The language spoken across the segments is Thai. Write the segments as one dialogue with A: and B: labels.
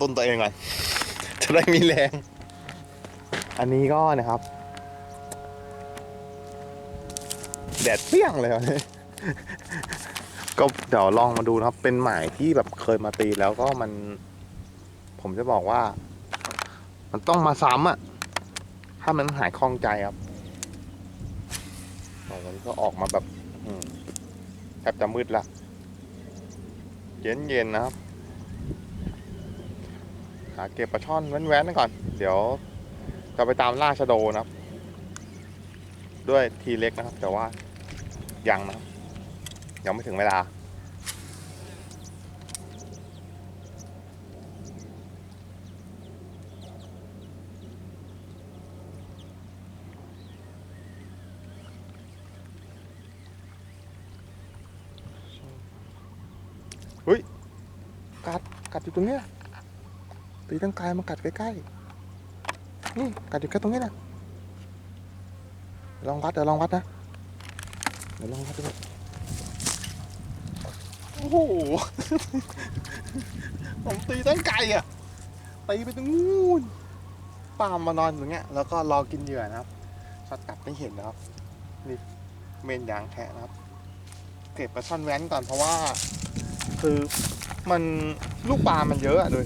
A: ตุ้นตัวเองก่อน จะได้มีแรง อันนี้ก็นะครับ แดดเปี้ยงเลยวันนี้ก็เดี๋ยวลองมาดูนะครับ เป็นหมายที่แบบเคยมาตีแล้วก็มัน ผมจะบอกว่า มันต้องมาซ้ำอะถ้ามันหายคล่องใจครับโอ้วันนี้ก็ออกมาแบบแทบจะมืดละ เย็นๆนะครับาเก็บปลาช่อนแว้นๆก่อน เดี๋ยวจะไปตามล่าชะโดนะครับ ด้วยทีเล็กนะครับ แต่ว่ายังนะครับ ยังไม่ถึงเวลาเฮ้ยกัดกัดอยู่ตรงเนี้ย ตีตั้งกายมากัดใกล้ๆ นี่กัดอยู่แค่ตรงนี้นะลองวัดเดี๋ยวลองวัดนะ เดี๋ยวลองวัดดูโอ้โห ผมตีตั้งไกลอะ ตีไปตรงนู้นปาล์มมานอนตรงเนี้ย แล้วก็รอกินเหยื่อนะครับช็อตกลับไม่เห็นนะครับ นี่เมนยางแทะนะครับ เก็บปลาช่อนแว้นก่อนเพราะว่า คือมันลูกปลามันเยอะอะโดย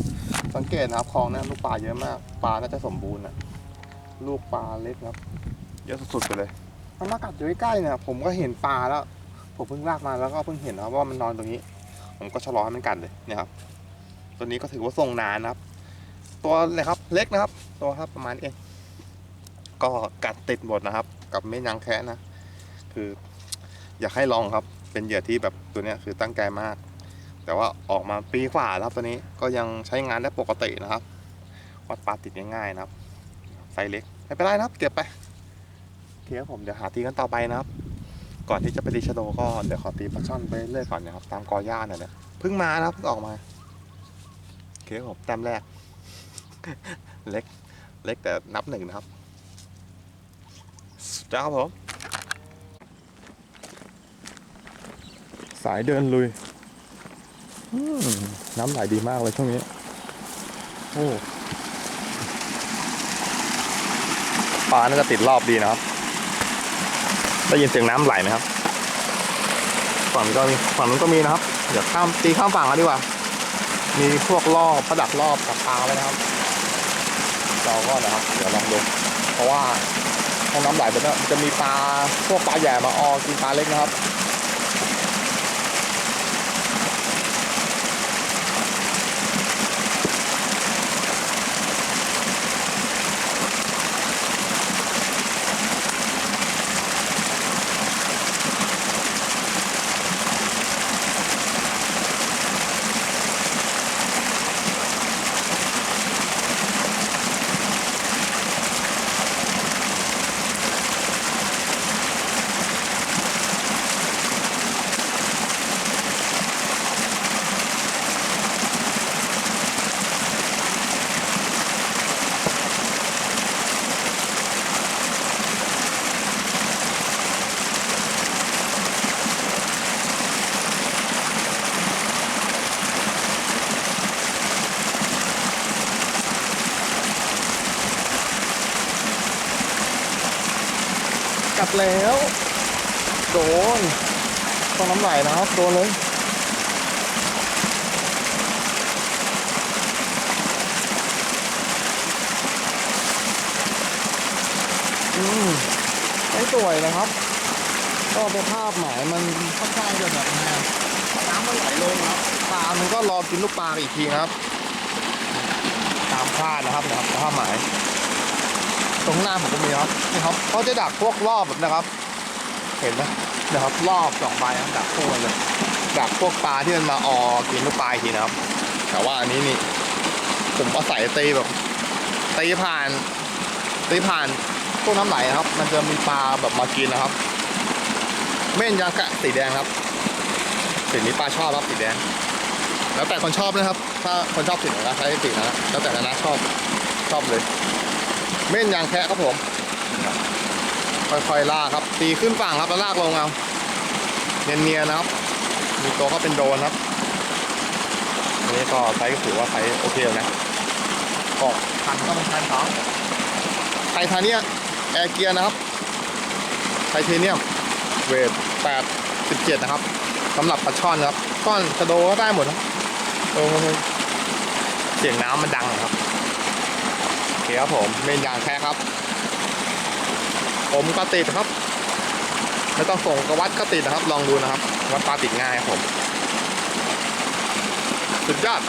A: สังเกตนะครับคลองเนะลูกปลาเยอะมากปลาน่าจะสมบูรณ์อะลูกปลาเล็กนะครับเยอะสุดๆไปเลยมันมากัดอยู่ใกล้ๆเนี่ยผมก็เห็นปลาแล้ว ผมเพิ่งลากมาแล้วก็เพิ่งเห็นนะครับว่ามันนอนตรงนี้ ผมก็ชะลอให้มันกัดเลยเนี่ยครับ ตัวนี้ก็ถือว่าทรงนานนะครับ ตัวนะครับเล็กนะครับ ตัวครับประมาณนี้เองก็กัดติดหมดนะครับ กับไม่นางแคะนะ คือ อยากให้ลองครับ เป็นเหยื่อที่แบบตัวเนี้ยคือตั้งใจมาก แต่ว่าออกมาปีกว่าแล้วครับตัวนี้ก็ยังใช้งานได้ปกตินะครับ วัดปลาติดง่ายๆนะครับไซเล็กไม่เป็นไรนะครับ เก็บไปเคครับผมเดี๋ยวหาตีกันต่อไปนะครับ ก่อนที่จะไปตีชะโดก็เดี๋ยวขอตีปลาช่อนไปเรื่อยก่อนนะครับตามกอหญ้าเนี่ยแหละเพิ่งมานะครับเพิ่งออกมาเคผมแต้มแรก เล็ก เล็กแต่นับหนึ่งนะครับจ้าครับผม สายเดินลุย น้ำไหลดีมากเลยช่วงนี้ โอ้ปลาน่าจะติดรอบดีนะครับ ได้ยินเสียงน้ำไหลไหมครับ ฝั่งก็มีฝั่งนู้นก็มีนะครับ เดี๋ยวข้ามตีข้ามฝั่งกันดีกว่า มีพวกรอบประดักรอบกับปลาไว้นะครับเราก็นะครับ เดี๋ยวลองดู เพราะว่าถ้าน้ำไหลไปแล้วจะมีปลาพวกปลาแหย่มาออกินปลาเล็กนะครับ กลับแล้ว โดน ต้องน้ำไหลนะครับ โดนเลยอืมไม่สวยนะครับ ก็เป็นภาพหมายมันค่อนข้างจะแบบแนวน้ำมันไหลลงครับปลามันก็รอกินลูกปลาอีกทีนะครับ ตามคาดนะครับนะครับภาพหมาย ตรงหน้าผมก็มีครับนี่ครับเขาจะดักพวกรอบแบบนะครับ เห็นไหมนะครับรอบสองใบนะดักคู่กันเลยดักพวกปลาที่มันมาออกินลูกปลาทีนะครับ แต่ว่าอันนี้นี่ผมอาศัยตีแบบตีผ่านตีผ่านพวกน้ำไหลนะครับ มันจะมีปลาแบบมากินนะครับ เม่นยางกะสีแดงครับสีนี้ปลาชอบครับสีแดงแล้วแต่คนชอบนะครับ ถ้าคนชอบสีไหนก็ใช้สีนั้นนะแล้วแต่นะชอบชอบเลย เม่นยางแคะครับผม ค่อยๆลากครับ ตีขึ้นฝั่งครับแล้วลากลงเอาเนียนๆนะครับ มีตัวก็เป็นโดรนครับอันนี้ก็ไซส์ก็ถือว่าไซส์โอเคแล้วนะก็พันก็เป็นพันสองไททาเนียมแอร์เกียร์นะครับ ไทเทเนียมเวท8 17นะครับสำหรับปลาช่อนนะครับช่อนกระโดก็ได้หมดนะโอ้โหเสียงน้ำมันดังนะครับโอ เคครับผมเมนยางแท้ครับ ผมก็ติดครับไม่ต้องส่งกระวัดก็ติดนะครับ ลองดูนะครับ วัดปลาติดง่ายครับผม สุดยอด